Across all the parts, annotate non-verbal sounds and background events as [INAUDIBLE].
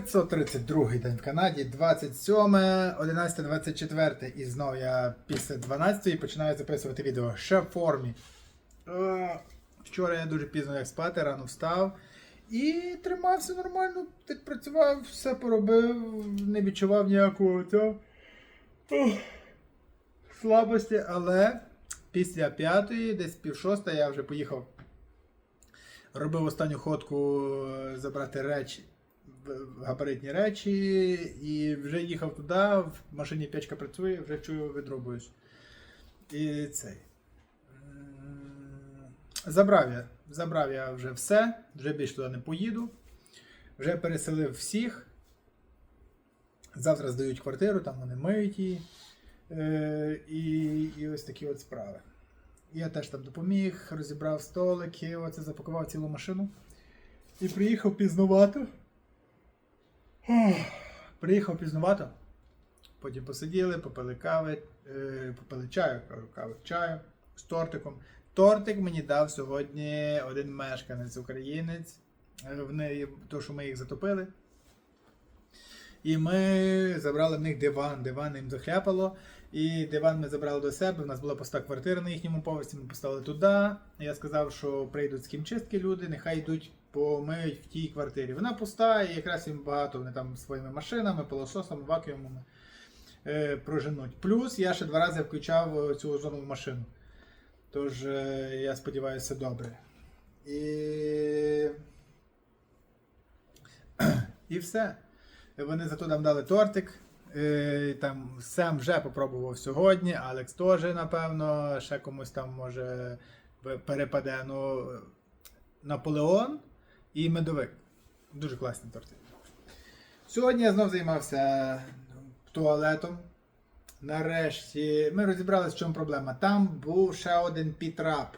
532 день в Канаді, 27, 11, 24. І знову я після 12 починаю записувати відео ще в формі. Е, Вчора я дуже пізно як спати, рано встав. І тримався нормально, відпрацював, все поробив, не відчував ніякого цього, слабості, але після п'ятої, десь пів шоста, я вже поїхав. Робив останню ходку е, забрати речі, габаритні речі, і вже їхав туди, в машині печка працює, вже чую, відробуюсь. І цей. Забрав я, забрав я вже все, вже більше туди не поїду. Вже переселив всіх. Завтра здають квартиру, там вони миють її. Е, і, і ось такі от справи. Я теж там допоміг, розібрав столики, оце запакував цілу машину. І приїхав пізнувато. Приїхав пізнувато. Потім посиділи, попили кави, е, попили чаю, кави, чаю з тортиком. Тортик мені дав сьогодні один мешканець українець. Е, В неї, то, що ми їх затопили. І ми забрали в них диван. Диван їм захляпало. І диван ми забрали до себе. У нас була пуста квартира на їхньому поверсі. Ми поставили туди. Я сказав, що прийдуть з хімчистки люди, нехай йдуть помиють в тій квартирі. Вона пуста, і якраз їм багато вони там своїми машинами, пилососами, вакуумами е, проженуть. Плюс я ще два рази включав е, цю озонову машину. Тож е, я сподіваюся, добре. І... [CLEARS THROAT] І все. Вони зато нам дали тортик. Е, Там Сем вже попробував сьогодні, Алекс теж, напевно, ще комусь там може перепаде. Ну, Наполеон і медовик. Дуже класні торти. Сьогодні я знов займався туалетом. Нарешті ми розібралися, в чому проблема. Там був ще один підрап.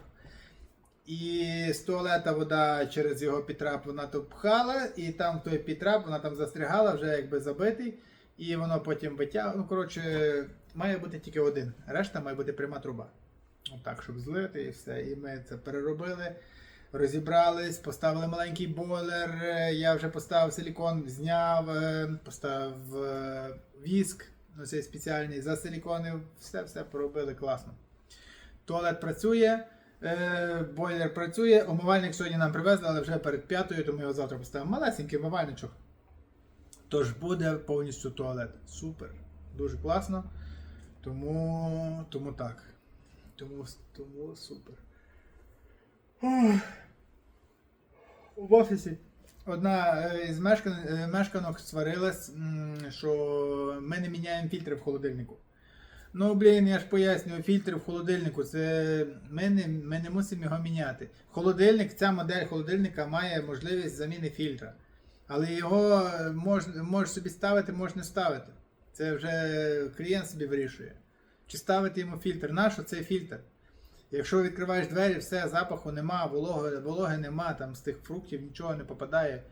І з туалета вода через його підрап вона то пхала, і там той підрап, вона там застрягала, вже якби забитий, і воно потім витягнуло. Ну, коротше, має бути тільки один. Решта має бути пряма труба. Отак, щоб злити і все. І ми це переробили, розібрались, поставили маленький бойлер. е, Я вже поставив силікон, зняв, е, поставив е, віск, ну цей спеціальний, засиліконив, все, все поробили класно. Туалет працює. Е, бойлер працює, омивальник сьогодні нам привезли, але вже перед п'ятою, тому його завтра поставимо. Малесенький омивальничок. Тож буде повністю туалет. Супер. Дуже класно. Тому, тому так. Тому, тому супер. В офісі одна е, із мешкан... е, мешканок сварилась, що ми не міняємо фільтри в холодильнику. Ну, блін, я ж пояснюю, фільтр в холодильнику, це ми не, ми не мусимо його міняти. Холодильник, ця модель холодильника має можливість заміни фільтра. Але його можна можеш собі ставити, можеш не ставити. Це вже клієнт собі вирішує. Чи ставити йому фільтр? Нащо цей фільтр? Якщо відкриваєш двері, все, запаху нема, вологи, вологи нема, там з тих фруктів нічого не попадає.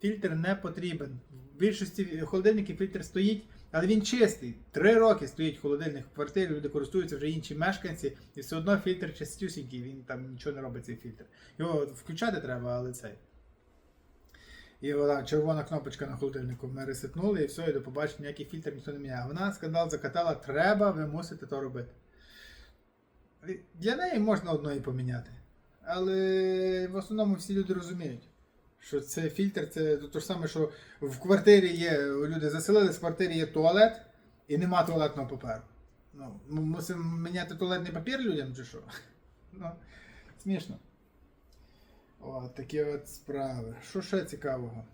Фільтр не потрібен. В більшості холодильників фільтр стоїть, але він чистий. Три роки стоїть в квартирі, люди користуються вже інші мешканці, і все одно фільтр чистюсінький, він там нічого не робить цей фільтр. Його включати треба, але цей. І вона червона кнопочка на холодильнику. Ми ресетнули і все, і до побачення, ніякий фільтр ніхто не міняє. Вона скандал закатала, треба, ви мусите то робити. Для неї можна одної поміняти. Але в основному всі люди розуміють, що це фільтр, це те ж саме, що в квартирі є, люди заселились, в квартирі є туалет і нема туалетного паперу. Ну, ми мусимо міняти туалетний папір людям чи що? Ну, смішно. От такі от справи. Що ще цікавого?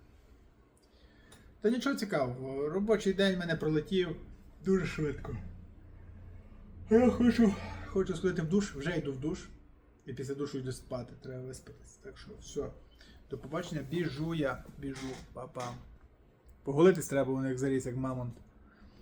Та нічого цікавого. Робочий день мене пролетів дуже швидко. Я хочу, хочу сходити в душ, вже йду в душ. І після душу йду спати, треба виспатися. Так що все. До побачення, біжу я, біжу, папа. Поголитись треба, воно як заріс, як мамонт.